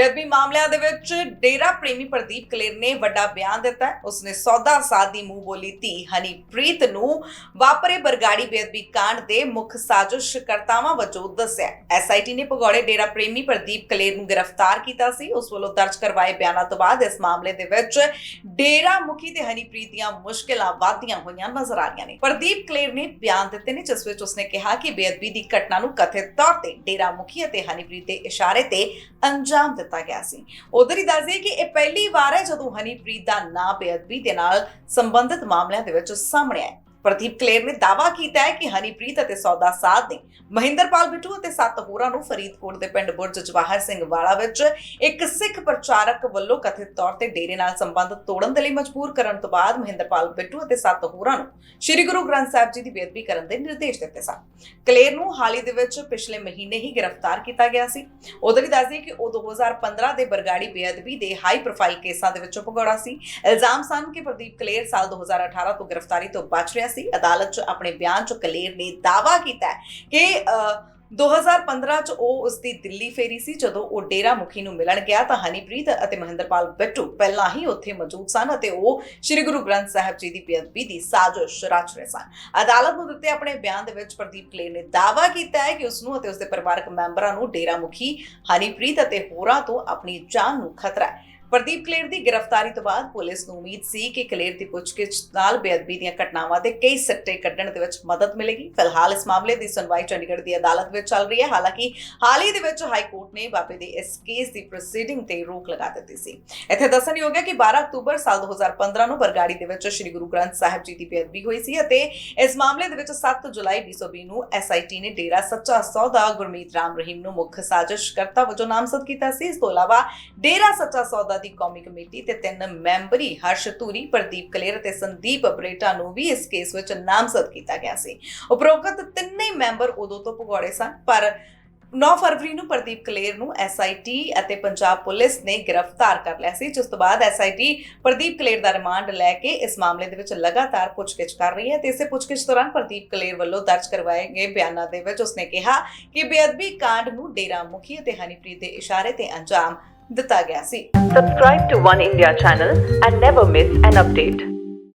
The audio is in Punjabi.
ਬੇਅਦਬੀ ਮਾਮਲਿਆਂ ਦੇ ਵਿੱਚ ਡੇਰਾ ਪ੍ਰੇਮੀ ਪ੍ਰਦੀਪ ਕਲੇਰ ਨੇ ਵੱਡਾ ਬਿਆਨ ਦਿੱਤਾ ਉਸਨੇ ਸੌਦਾ ਸਾਧ ਮੂੰਹ ਬੋਲੀ ਧੀ ਹਨੀਪ੍ਰੀਤ ਨੂੰ ਵਾਪਰੇ ਬਰਗਾੜੀ ਬੇਅਦਬੀ ਕਾਂਡ ਦੇ ਮੁੱਖ ਸਾਜ਼ਿਸ਼ਕਰਤਾਵਾਂ ਵਜੋਂ ਦੱਸਿਆ ਐਸਆਈਟੀ ਨੇ ਭਗੌੜੇ ਡੇਰਾ ਪ੍ਰੇਮੀ ਪ੍ਰਦੀਪ ਕਲੇਰ ਨੂੰ ਗ੍ਰਿਫਤਾਰ ਕੀਤਾ ਸੀ। ਉਸ ਵੱਲੋਂ ਦਰਜ ਕਰਵਾਏ ਬਿਆਨਾਂ ਤੋਂ ਬਾਅਦ ਇਸ ਮਾਮਲੇ ਦੇ ਵਿੱਚ ਡੇਰਾ ਮੁਖੀ ਤੇ ਹਨੀਪ੍ਰੀਤ ਦੀਆਂ ਮੁਸ਼ਕਿਲਾਂ ਵਾਧੀਆਂ ਹੋਈਆਂ ਨਜ਼ਰ ਆ ਰਹੀਆਂ ਨੇ। ਪ੍ਰਦੀਪ ਕਲੇਰ ਨੇ ਬਿਆਨ ਦਿੱਤੇ ਨੇ, ਜਿਸ ਵਿੱਚ ਉਸਨੇ ਕਿਹਾ ਕਿ ਬੇਅਦਬੀ ਦੀ ਘਟਨਾ ਨੂੰ ਕਥਿਤ ਤੌਰ ਤੇ ਡੇਰਾ ਮੁਖੀ ਅਤੇ ਹਨੀਪ੍ਰੀਤ ਦੇ ਇਸ਼ਾਰੇ ਤੇ ਅੰਜਾਮ ਦਿੱਤਾ ਦਿੱਤਾ ਗਿਆ ਸੀ। ਉਧਰ ਹੀ ਦੱਸਦੇ ਕਿ ਇਹ ਪਹਿਲੀ ਵਾਰ ਹੈ ਜਦੋਂ ਹਨੀਪ੍ਰੀਤ ਦਾ ਨਾਂ ਬੇਅਦਬੀ ਦੇ ਨਾਲ ਸੰਬੰਧਿਤ ਮਾਮਲਿਆਂ ਦੇ ਵਿੱਚ ਸਾਹਮਣੇ ਆਇਆ। ਪ੍ਰਦੀਪ ਕਲੇਰ ਨੇ ਦਾਅਵਾ ਕੀਤਾ ਹੈ ਕਿ ਹਨੀਪ੍ਰੀਤ ਅਤੇ ਸੌਦਾ ਸਾਧ ਨੇ ਮਹਿੰਦਰਪਾਲ ਬਿੱਟੂ ਅਤੇ ਸੱਤ ਹੋਰਾਂ ਨੂੰ ਫਰੀਦਕੋਟ ਦੇ ਪਿੰਡ ਬੁਰਜ ਜਵਾਹਰ ਸਿੰਘ ਵਾਲਾ ਵਿੱਚ ਇੱਕ ਸਿੱਖ ਪ੍ਰਚਾਰਕ ਵੱਲੋਂ ਕਥਿਤ ਤੌਰ ਤੇ ਡੇਰੇ ਨਾਲ ਸੰਬੰਧ ਤੋੜਨ ਦੇ ਲਈ ਮਜਬੂਰ ਕਰਨ ਤੋਂ ਬਾਅਦ ਮਹਿੰਦਰਪਾਲ ਬਿੱਟੂ ਅਤੇ ਸੱਤ ਹੋਰਾਂ ਨੂੰ ਸ੍ਰੀ ਗੁਰੂ ਗ੍ਰੰਥ ਸਾਹਿਬ ਜੀ ਦੀ ਬੇਅਦਬੀ ਕਰਨ ਦੇ ਨਿਰਦੇਸ਼ ਦਿੱਤੇ ਸਨ। ਕਲੇਰ ਨੂੰ ਹਾਲ ਹੀ ਦੇ ਵਿੱਚ ਪਿਛਲੇ ਮਹੀਨੇ ਹੀ ਗ੍ਰਿਫਤਾਰ ਕੀਤਾ ਗਿਆ ਸੀ। ਉਧਰ ਹੀ ਦੱਸਦੀ ਕਿ ਉਹ 2015 ਦੇ ਬਰਗਾੜੀ ਬੇਅਦਬੀ ਦੇ ਹਾਈ ਪ੍ਰੋਫਾਈਲ ਕੇਸਾਂ ਦੇ ਵਿੱਚੋਂ ਭਗੌੜਾ ਸੀ। ਇਲਜ਼ਾਮ ਸਨ ਕਿ ਪ੍ਰਦੀਪ ਕਲੇਰ ਸਾਲ 2018 ਤੋਂ ਗ੍ਰਿਫਤਾਰੀ ਤੋਂ ਬਚ ਰਿਹਾ ਸੀ, ਅਦਾਲਤ 'ਚ, ਆਪਣੇ ਬਿਆਨ 'ਚ ਕਲੇਰ ਨੇ ਦਾਅਵਾ ਕੀਤਾ ਕਿ 2015 ਚ ਉਹ ਉਸ ਦੀ ਦਿੱਲੀ ਫੇਰੀ ਸੀ, ਜਦੋਂ ਉਹ ਡੇਰਾ ਮੁਖੀ ਨੂੰ ਮਿਲਣ ਗਿਆ ਤਾਂ ਹਨੀਪ੍ਰੀਤ ਅਤੇ ਮਹਿੰਦਰਪਾਲ ਬਿੱਟੂ ਪਹਿਲਾਂ ਹੀ ਉੱਥੇ ਮੌਜੂਦ ਸਨ ਅਤੇ ਉਹ ਸ੍ਰੀ ਗੁਰੂ ਗ੍ਰੰਥ ਸਾਹਿਬ ਜੀ ਦੀ ਬੇਅਦਬੀ ਦੀ ਸਾਜ਼ਿਸ਼ ਰਚ ਰਹੇ ਸਨ। ਅਦਾਲਤ ਨੂੰ ਦਿੱਤੇ ਆਪਣੇ ਬਿਆਨ ਦੇ ਵਿੱਚ ਪ੍ਰਦੀਪ ਕਲੇਰ ਨੇ ਦਾਅਵਾ ਕੀਤਾ ਹੈ ਕਿ ਉਸ ਨੂੰ ਅਤੇ ਉਸਦੇ ਪਰਿਵਾਰਕ ਮੈਂਬਰਾਂ ਨੂੰ ਡੇਰਾ ਮੁਖੀ ਹਨੀਪ੍ਰੀਤ ਅਤੇ ਹੋਰਾਂ ਤੋਂ ਆਪਣੀ ਜਾਨ ਨੂੰ ਖਤਰਾ ਹੈ। ਪ੍ਰਦੀਪ ਕਲੇਰ ਦੀ ਗ੍ਰਿਫਤਾਰੀ ਤੋਂ ਬਾਅਦ ਪੁਲਿਸ ਨੂੰ ਉਮੀਦ ਸੀ ਕਿ ਕਲੇਰ ਦੀ ਪੁੱਛਗਿੱਛ ਨਾਲ ਬੇਅਦਬੀ ਦੀਆਂ ਘਟਨਾਵਾਂ ਦੇ ਕਈ ਸਿੱਟੇ ਕੱਢਣ ਦੇ ਵਿੱਚ ਮਦਦ ਮਿਲੇਗੀ। ਫਿਲਹਾਲ ਇਸ ਮਾਮਲੇ ਦੀ ਸੁਣਵਾਈ ਚੰਡੀਗੜ੍ਹ ਦੀ ਅਦਾਲਤ ਵਿੱਚ ਚੱਲ ਰਹੀ ਹੈ। ਹਾਲਾਂਕਿ ਹਾਲ ਹੀ ਦੇ ਵਿੱਚ ਹਾਈ ਕੋਰਟ ਨੇ ਬਾਬੇ ਦੇ ਇਸ ਕੇਸ ਦੀ ਪ੍ਰੋਸੀਡਿੰਗ ਤੇ ਰੋਕ ਲਗਾ ਦਿੱਤੀ ਸੀ। ਇੱਥੇ ਦੱਸਣਯੋਗ ਹੈ ਕਿ 12 ਅਕਤੂਬਰ ਸਾਲ 2015 ਨੂੰ ਬਰਗਾੜੀ ਦੇ ਵਿੱਚ ਸ੍ਰੀ ਗੁਰੂ ਗ੍ਰੰਥ ਸਾਹਿਬ ਜੀ ਦੀ ਬੇਅਦਬੀ ਹੋਈ ਸੀ ਅਤੇ ਇਸ ਮਾਮਲੇ ਦੇ ਵਿੱਚ 7 ਜੁਲਾਈ 2020 ਨੂੰ ਐਸਆਈਟੀ ਨੇ ਡੇਰਾ ਸੱਚਾ ਸੌਦਾ ਗੁਰਮੀਤ ਰਾਮ ਰਹੀਮ ਨੂੰ ਮੁੱਖ ਸਾਜ਼ਿਸ਼ਕਰਤਾ ਵਜੋਂ ਨਾਮਜ਼ਦ ਕੀਤਾ ਸੀ। ਇਸ ਤੋਂ ਇਲਾਵਾ ਡੇਰਾ ਸੱਚਾ ਸੌਦਾ ਦੀ ਕੌਮੀ ਕਮੇਟੀ ਤੇ ਤਿੰਨ ਮੈਂਬਰੀ ਹਰਸ਼ ਧੂਰੀ, ਪ੍ਰਦੀਪ ਕਲੇਰ ਅਤੇ ਸੰਦੀਪ ਬਰੇਟਾ ਨੂੰ ਵੀ ਇਸ ਕੇਸ ਵਿੱਚ ਨਾਮਜ਼ਦ ਕੀਤਾ ਗਿਆ ਸੀ। ਉਪਰੋਕਤ ਤਿੰਨੇ ਮੈਂਬਰ ਉਦੋਂ ਤੋਂ ਭਗੌੜੇ ਸਨ, ਪਰ 9 ਫਰਵਰੀ ਨੂੰ ਪ੍ਰਦੀਪ ਕਲੇਰ ਨੂੰ ਐਸਆਈਟੀ ਅਤੇ ਪੰਜਾਬ ਪੁਲਿਸ ਨੇ ਗ੍ਰਿਫਤਾਰ ਕਰ ਲਿਆ ਸੀ, ਜਿਸ ਤੋਂ ਬਾਅਦ ਐਸਆਈਟੀ ਪ੍ਰਦੀਪ ਕਲੇਰ ਦਾ ਰਿਮਾਂਡ ਲੈ ਕੇ ਇਸ ਮਾਮਲੇ ਦੇ ਵਿੱਚ ਲਗਾਤਾਰ ਪੁੱਛਗਿੱਛ ਕਰ ਰਹੀ ਹੈ ਤੇ ਇਸੇ ਪੁੱਛਗਿੱਛ ਦੌਰਾਨ ਪ੍ਰਦੀਪ ਕਲੇਰ ਵੱਲੋਂ ਦਰਜ ਕਰਵਾਏ ਗਏ ਬਿਆਨਾਂ ਦੇ ਵਿੱਚ ਉਸਨੇ ਕਿਹਾ ਕਿ ਬੇਅਦਬੀ ਕਾਂਡ ਨੂੰ ਡੇਰਾ ਮੁਖੀ ਅਤੇ ਹਨੀਪ੍ਰੀਤ ਦੇ ਇਸ਼ਾਰੇ ਤੇ ਅੰਜਾਮ ದತ್ತಾಗ್ಯಾಸಿ subscribe to one India channel and never miss an update